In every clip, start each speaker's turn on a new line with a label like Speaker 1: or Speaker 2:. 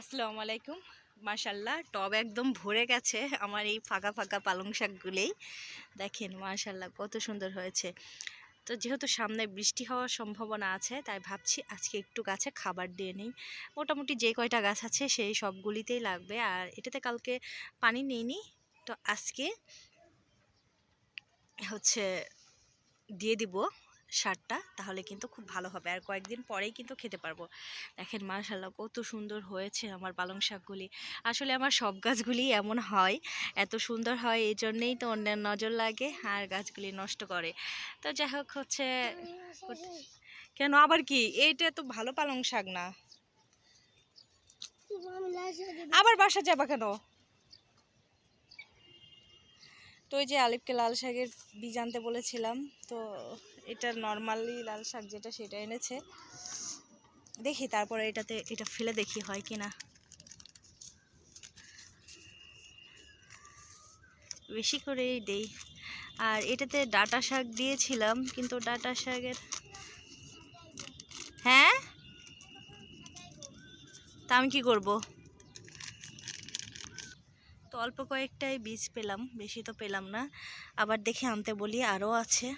Speaker 1: আসসালামু আলাইকুম। মাশাল্লাহ টব একদম ভরে গেছে আমার এই ফাঁকা ফাঁকা পালং শাকগুলোই। দেখেন মাশাল্লাহ কত সুন্দর হয়েছে। তো যেহেতু সামনে বৃষ্টি হওয়ার সম্ভাবনা আছে, তাই ভাবছি আজকে একটু গাছে খাবার দিয়ে নিই। মোটামুটি যে কয়টা গাছ আছে, সেই সবগুলিতেই লাগবে। আর এটাতে কালকে পানি নিইনি। তো আজকে হচ্ছে দিয়ে দিব। সারটা তাহলে কিন্তু খুব ভালো হবে। আর কয়েকদিন পরেই কিন্তু খেতে পারব। দেখেন মাশাল্লাহ কত সুন্দর হয়েছে আমার পালং শাকগুলি। আসলে আমার সব গাছগুলি এমন হয়, এত সুন্দর হয় এই জন্যেই তো অন্যের নজর লাগে আর গাছগুলি নষ্ট করে। তো যাই হোক, হচ্ছে কেন, আবার কি? এইটা তো ভালো পালং শাক না। আবার বাসা যাবা কেন? তো ওই যে আলিফকে লাল শাকের বীজ আনতে বলেছিলাম, তো এটা নর্মালি লাল শাক যেটা সেটা এনেছে। দেখি তারপরে এটাতে, এটা ফেলে দেখি হয় কি না বেশি করেই দেই। আর এটাতে ডাটা শাক দিয়েছিলাম, কিন্তু ডাটা শাকের হ্যাঁ? তা আমি কি করব? তো অল্প কয়েকটাই বীজ পেলাম, বেশি তো পেলাম না। আবার দেখে আনতে বলি, আরও আছে।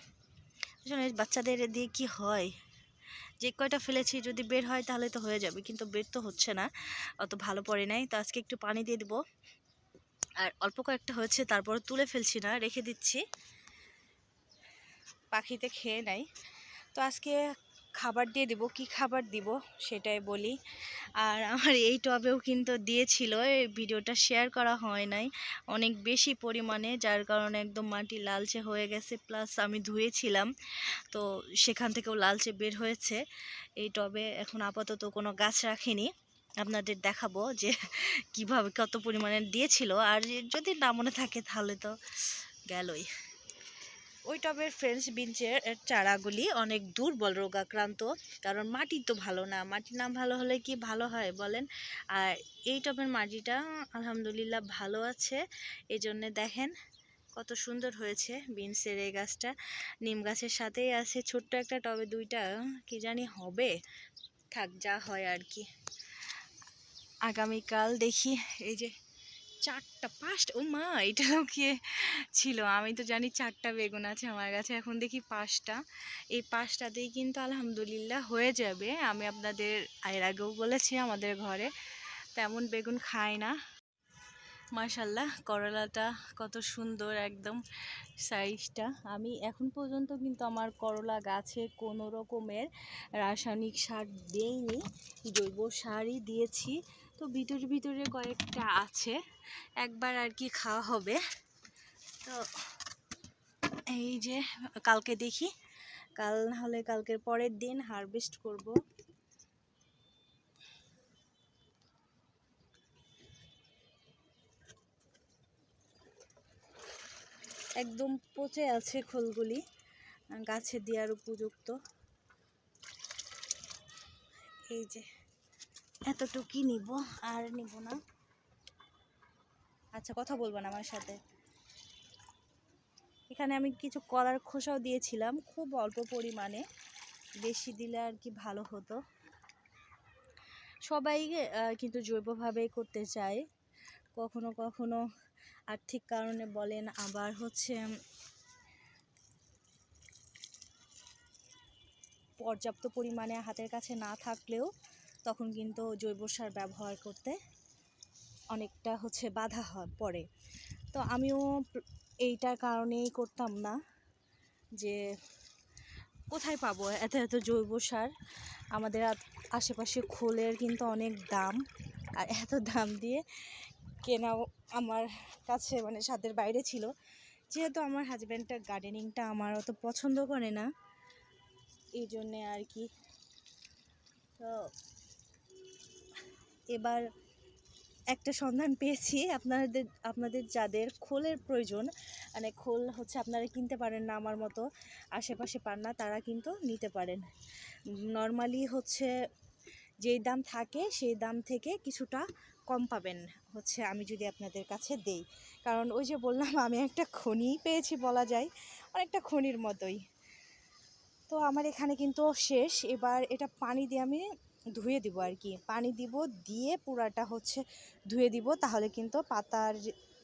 Speaker 1: আসলে বাচ্চাদের দিয়ে কি হয়? যে কয়টা ফেলেছি যদি বের হয় তাহলে তো হয়ে যাবে, কিন্তু বের তো হচ্ছে না, অত ভালো পড়ে নাই। তো আজকে একটু পানি দিয়ে দেবো। আর অল্প কয়েকটা হয়েছে, তারপর তুলে ফেলছি না, রেখে দিচ্ছি। পাখিতে খেয়ে নাই। তো আজকে খাবার দিয়ে দিব, কি খাবার দিব সেটাই বলি। আর আমার এই টবেও কিন্তু দিয়েছিল, এই ভিডিওটা শেয়ার করা হয় নাই। অনেক বেশি পরিমাণে, যার কারণে একদম মাটি লালচে হয়ে গেছে প্লাস আমি ধুয়েছিলাম। তো সেখান থেকেও লালচে বের হয়েছে। এই টবে এখন আপাতত কোনো গাছ রাখিনি। আপনাদের দেখাবো যে কীভাবে কত পরিমাণে দিয়েছিল। আর যদি না মনে থাকে তাহলে তো গেলই। ওই টবের ফ্রেঞ্চ বিনচের চারাগুলি অনেক দুর্বল, রোগাক্রান্ত। কারণ মাটি তো ভালো না। মাটি না ভালো হলে কি ভালো হয় বলেন? আর এই টবের মাটিটা আলহামদুলিল্লাহ ভালো আছে। এই জন্যে দেখেন কত সুন্দর হয়েছে বিনসের এই গাছটা। নিম গাছের সাথেই আছে ছোট্ট একটা টবে দুইটা, কি জানি হবে? থাক, যা হয় আর কি। আগামীকাল দেখি, এই যে চারটা পাঁচটা ও মা এটা কি ছিল? আমি তো জানি চারটা বেগুন আছে আমার কাছে, এখন দেখি পাঁচটা এই পাঁচটাতেই কিন্তু আলহামদুলিল্লাহ হয়ে যাবে। আমি আপনাদের এর আগেও বলেছি আমাদের ঘরে, তেমন বেগুন খাই না। মাশাল্লাহ করলাটা কত সুন্দর একদম সাইজটা আমি এখন পর্যন্ত কিন্তু আমার করলা গাছে কোনো রকমের রাসায়নিক সার দেইনি। জৈব সারই দিয়েছি। তো ভিতরে ভিতরে কয়েকটা আছে। একবার আর কি খাওয়া হবে। তো এই যে কালকে দেখি, কাল না হলে কালকের পরের দিন হারভেস্ট করব। একদম পচে আছে খোলগুলি, গাছে দেওয়ার উপযুক্ত। এই যে এতটুকুই নিব, আর নিব না। আচ্ছা কথা বলব না আমার সাথে। এখানে আমি কিছু কলার খোসাও দিয়েছিলাম, খুব অল্প পরিমাণে। বেশি দিলে আর কি ভালো হতো। সবাই কিন্তু জৈবভাবে করতে চায়। কখনো কখনো আর্থিক কারণে বলেন, আবার হচ্ছে পর্যাপ্ত পরিমাণে হাতের কাছে না থাকলেও তখন কিন্তু জৈব সার ব্যবহার করতে অনেকটা হচ্ছে বাধা হয়, পড়ে। তো আমিও এইটার কারণেই করতাম না যে কোথায় পাবো এত এত জৈব সার? আমাদের আশেপাশে খোলের কিন্তু অনেক দাম আর এত দাম দিয়ে কেনাও আমার কাছে মানে সাধ্যের বাইরে ছিল। যেহেতু আমার হাজব্যান্ডটা গার্ডেনিংটা আমার অত পছন্দ করে না, এই জন্যে আর কি। তো এবার একটা সন্ধান পেয়েছি আপনাদের আপনাদের যাদের খোলের প্রয়োজন মানে খোল হচ্ছে আপনারা কিনতে পারেন না আমার মতো, আশেপাশে পান না, তারা কিন্তু নিতে পারেন। নর্মালি হচ্ছে যেই দাম থাকে সেই দাম থেকে কিছুটা কম পাবেন হচ্ছে আমি যদি আপনাদের কাছে দেই। কারণ ওই যে বললাম, আমি একটা খনি পেয়েছি বলা যায়, অনেকটা খনির মতোই। তো আমার এখানে কিন্তু শেষ, এবার এটা পানি দিয়ে আমি ধুয়ে দিব আর কি। পানি দিব, দিয়ে পুরাটা হচ্ছে ধুয়ে দিব, তাহলে কিন্তু পাতার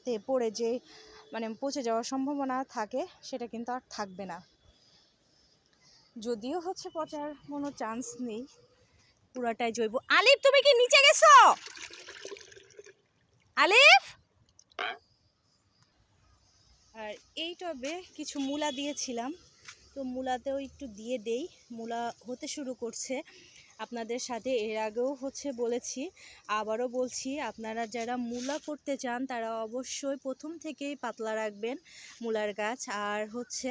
Speaker 1: তে পড়ে যে মানে পচে যাওয়ার সম্ভাবনা থাকে, সেটা কিন্তু আর থাকবে না। যদিও হচ্ছে পচার কোনো চান্স নেই, পুরাটাই জৈব। আলিফ, তুমি কি নিচে গেছো? আলিফ? আর এই টবে কিছু মূলা দিয়েছিলাম, তো মূলাতেও একটু দিয়ে দেই। মূলা হতে শুরু করছে। আপনাদের সাথে এর আগেও হচ্ছে বলেছি, আবারও বলছি, আপনারা যারা মূলা করতে চান তারা অবশ্যই প্রথম থেকেই পাতলা রাখবেন মূলার গাছ, আর হচ্ছে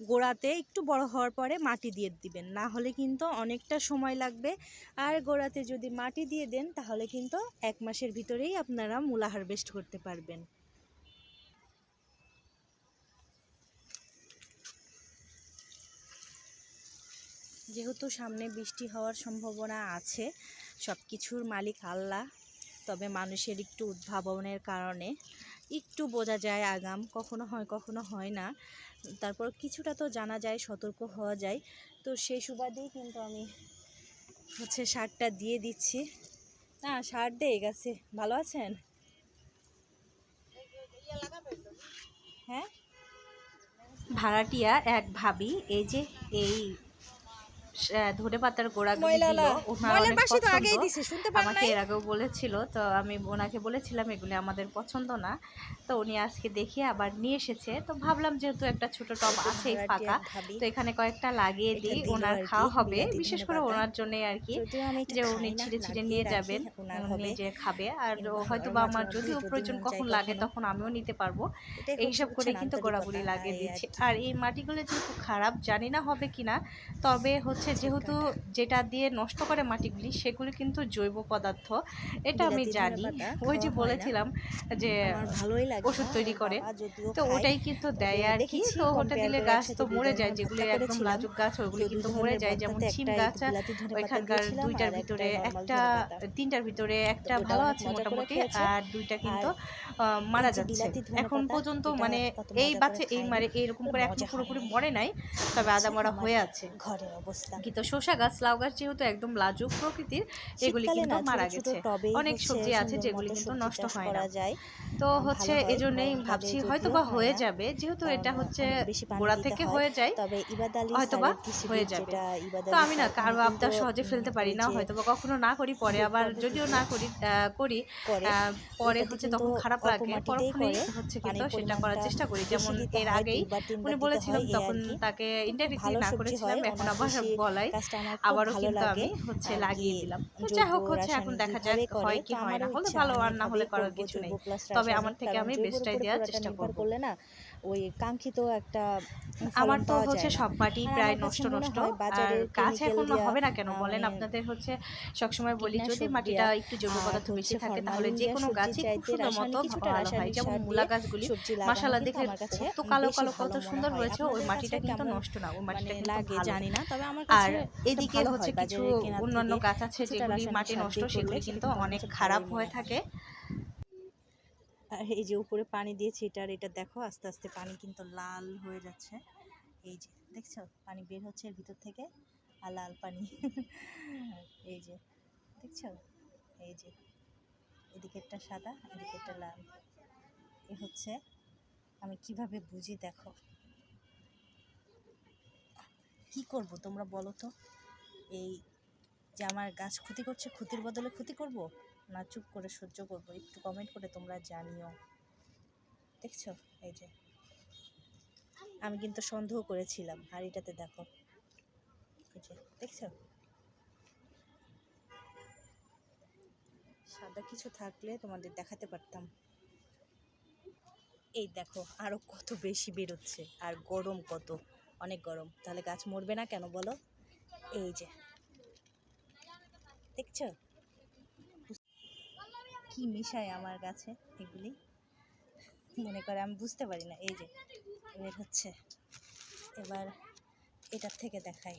Speaker 1: গোড়াতে একটু বড় হওয়ার পরে মাটি দিয়ে দিবেন, না হলে কিন্তু অনেকটা সময় লাগবে, আর গোড়াতে যদি মাটি দিয়ে দেন তাহলে কিন্তু এক মাসের ভিতরেই আপনারা মূলা হারভেস্ট করতে পারবেন। যেহেতু সামনে বৃষ্টি হওয়ার সম্ভাবনা আছে সব কিছুর মালিক আল্লাহ। তবে মানুষের একটু উদ্ভাবনের কারণে একটু বোঝা যায় আগাম, কখনো হয় কখনো হয় না। তারপর কিছুটা তো জানা যায়, সতর্ক হওয়া যায়। তো সেই সুবাদেই কিন্তু আমি হচ্ছে সারটা দিয়ে দিচ্ছি। না, সার দিয়ে গেছে। ভালো আছেন? হ্যাঁ? ভাড়াটিয়া এক ভাবি, এই যে এই ধরে পাতার গোড়াগুলি দিল। ওনার অনেক পছন্দ। আমাকে এর আগেও বলেছিল তো আমি ওনাকে বলেছিলাম এগুলি আমাদের পছন্দ না। তো উনি আজকে দেখিয়ে আবার নিয়ে এসেছে। তো ভাবলাম যেহেতু একটা ছোট টব আছে ফাঁকা তো এখানে কয়েকটা লাগিয়ে দিই ওনার খাওয়া হবে। বিশেষ করে ওনার জন্য আর কি যে উনি ছিঁড়ে ছিঁড়ে নিয়ে যাবেন উনি যে খাবে। আর হয়তো বা আমার যদিও
Speaker 2: যদি
Speaker 1: প্রয়োজন কখন লাগে তখন আমিও নিতে পারব।
Speaker 2: এটাই
Speaker 1: এই সব করে কিন্তু গোড়াগুলি লাগিয়ে দিচ্ছি।
Speaker 2: আর
Speaker 1: এই মাটিগুলো যেহেতু খারাপ জানি না হবে কিনা তবে হচ্ছে যেহেতু যেটা দিয়ে নষ্ট করে মাটিগুলি সেগুলি কিন্তু জৈব পদার্থ। এটা আমি জানি। ওই যে। বলেছিলাম যে ওষুধ তৈরি করে। তো ওটাই কিন্তু দেয় আর কি। তো ওটা দিলে গাছ তো মরে যায় যেগুলি একদম। লাজুক গাছ ওগুলি কিন্তু মরে যায়। যেমন শিম গাছ ওইখানকার দুইটার ভিতরে একটা তিনটার ভিতরে একটা ভালো আছে মোটামুটি। আর দুইটা কিন্তু মারা যাচ্ছে। এখন পর্যন্ত মানে এই বাচ্চা এই। মারে এরকম করে এখন পুরোপুরি মরে নাই তবে আদা মরা হয়ে আছে।
Speaker 2: ঘরের অবস্থা।
Speaker 1: কিন্তু শসা গাছ লাউ গাছ যেহেতু একদম লাজুক প্রকৃতির এগুলি কিন্তু মারা গেছে। অনেক সবজি আছে যেগুলি কিন্তু নষ্ট হয় না। তো হচ্ছে এজন্যই ভাবছি হয়তো বা
Speaker 2: হয়ে
Speaker 1: যাবে যেহেতু এটা হচ্ছে গোড়া থেকে
Speaker 2: হয়ে
Speaker 1: যায়
Speaker 2: তবে
Speaker 1: হয়তো বা হয়ে যাবে। তো আমি না
Speaker 2: কারও
Speaker 1: আবদার সহজে ফেলতে পারি না হয়তো বা কখনো না করি পরে আবার যদিও না করি করি পরে হচ্ছে তখন খারাপ লাগে
Speaker 2: করে,
Speaker 1: হচ্ছে কিন্তু সেটা করার চেষ্টা করি। যেমন এর আগেই উনি
Speaker 2: দিতে
Speaker 1: বলেছিলাম তখন তাকে ইন্টারভিউ না করেছিলাম এখন আবার
Speaker 2: খুব
Speaker 1: আবারও কিন্তু আমি হচ্ছে লাগিয়ে দিলাম। তো যাই হোক হচ্ছে এখন দেখা যাক হয় কি হয় না হলে ভালো আর না হলে করার কিছু নেই। তবে আমার থেকে আমি বেস্টটাই দেওয়ার চেষ্টা
Speaker 2: করব
Speaker 1: করব।
Speaker 2: করলে না ওই কাঙ্ক্ষিত একটা
Speaker 1: আমার তো হচ্ছে সব মাটি প্রায় নষ্ট নষ্ট। আর গাছ এখন হবে না কেন? বলেন আপনাদের হচ্ছে সবসময় বলি যদি মাটিটা একটু জৈব পদার্থ বেশি থাকে তাহলে যে কোনো গাছই খুব সুন্দর মতো ভালো হয়। যেমন মূলা গাছগুলি মাসালা দেখে কত কালো কালো কত সুন্দর হয়েছে ওই মাটিটা কিন্তু নষ্ট না ওই মাটিটা
Speaker 2: মানে
Speaker 1: কিন্তু
Speaker 2: জানি না তবে আমার
Speaker 1: আর এদিকে হচ্ছে কিছু অন্যান্য গাছ আছে যেগুলি মাটি নষ্ট সেগুলি কিন্তু অনেক খারাপ হয়ে। থাকে।
Speaker 2: আর এই যে উপরে পানি দিয়েছি এটার এটা দেখো, আস্তে আস্তে পানি কিন্তু লাল হয়ে যাচ্ছে। এই যে দেখছ, পানি বের হচ্ছে এর ভিতর থেকে, আর লাল পানি। এই যে দেখছ? এই যে এদিকেরটা সাদা, এদিকেরটা লাল। এ হচ্ছে আমি কীভাবে বুঝি দেখো? কি করব তোমরা বলো তো? এই যে আমার গাছ ক্ষতি করছে, ক্ষতির বদলে ক্ষতি করব? না, চুপ করে সহ্য করব। একটু কমেন্ট করে তোমরা জানিও। দেখছ? এই যে। আমি কিন্তু সন্দেহ করেছিলাম আর এটাতে দেখো। এই যে, দেখছ? সাদা কিছু থাকলে তোমাদের দেখাতে পারতাম। এই দেখো, আরও কত বেশি বেরোচ্ছে, আর গরম কত, অনেক গরম। তাহলে গাছ মরবে না কেন বলো? এই যে। দেখছ? কি মিশায় আমার গাছে এগুলি? মনে করে আমি বুঝতে পারি না। এই যে বের হচ্ছে, এবার এটার থেকে দেখাই।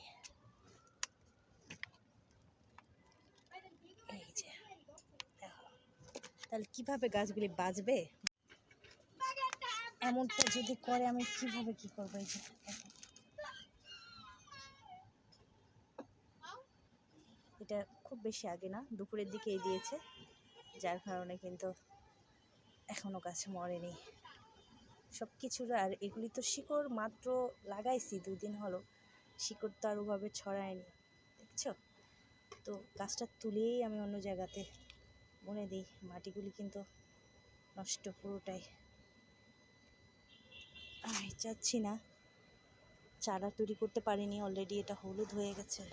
Speaker 2: এই যে তাহলে কীভাবে গাছগুলি বাঁচবে? এমনটা যদি করে আমি কীভাবে কি করব? এই যে এটা
Speaker 1: খুব বেশি আগে না, দুপুরের দিকেই দিয়েছে। যার কারণে কিন্তু এখনও গাছে মরেনি। সব কিছুর আর এগুলি তো শিকড় মাত্র লাগাইছি দুই দিন হলো। শিকড় তো আর ওভাবে ছড়ায়নি, দেখছ? তো গাছটা তুলেই আমি অন্য জায়গাতে বুনে দিই, মাটিগুলি কিন্তু নষ্ট পুরোটাই। আর চাচ্ছি না। চারা তৈরি করতে পারিনি অলরেডি এটা হলুদ হয়ে গেছে।